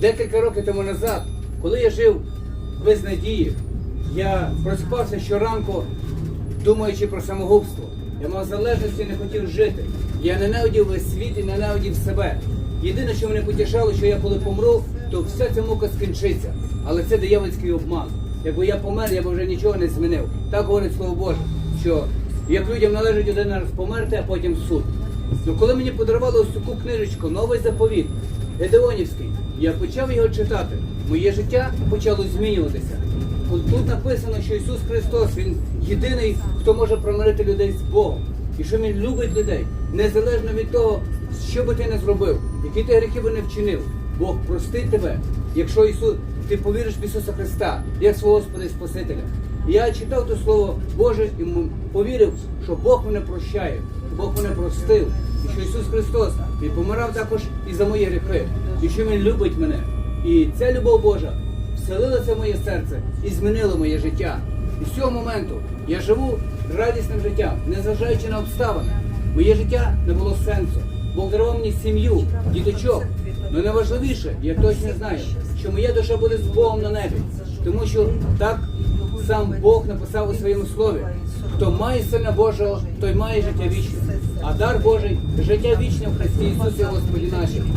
Декілька років тому назад, коли я жив без надії, я проспався щоранку, думаючи про самогубство. Я мав залежності, не хотів жити. Я ненавидів весь світ і ненавидів себе. Єдине, що мене потішало, що я коли помру, то вся ця мука скінчиться. Але це диявольський обман. Якби я помер, я б вже нічого не змінив. Так говорить слово Боже, що як людям належить один раз померти, а потім суд. Ну коли мені подарували ось таку книжечку, новий заповіт, Гедеонівський, я почав його читати. Моє життя почало змінюватися. От Тут написано, що Ісус Христос Він єдиний, хто може промирити людей з Богом. І що Він любить людей, незалежно від того, що би ти не зробив, які ти гріхи би не вчинив. Бог простить тебе, якщо Ісус, ти повіриш в Ісуса Христа, як свого Господа і Спасителя. Я читав то Слово Боже і повірив, що Бог мене прощає, Бог мене простив, і що Ісус Христос Він помирав також і за мої гріхи, і що Він любить мене. І ця любов Божа вселилася в моє серце і змінила моє життя. І з цього моменту я живу радісним життям, незважаючи на обставини. Моє життя не було сенсу. Бог дарував мені сім'ю, діточок. Але найважливіше, я точно знаю, що моя душа буде з Богом на небі. Тому що так сам Бог написав у своєму слові. Хто має сина Божого, той має життя вічне. А дар Божий життя вічне в Христі Ісусі Господі нашому.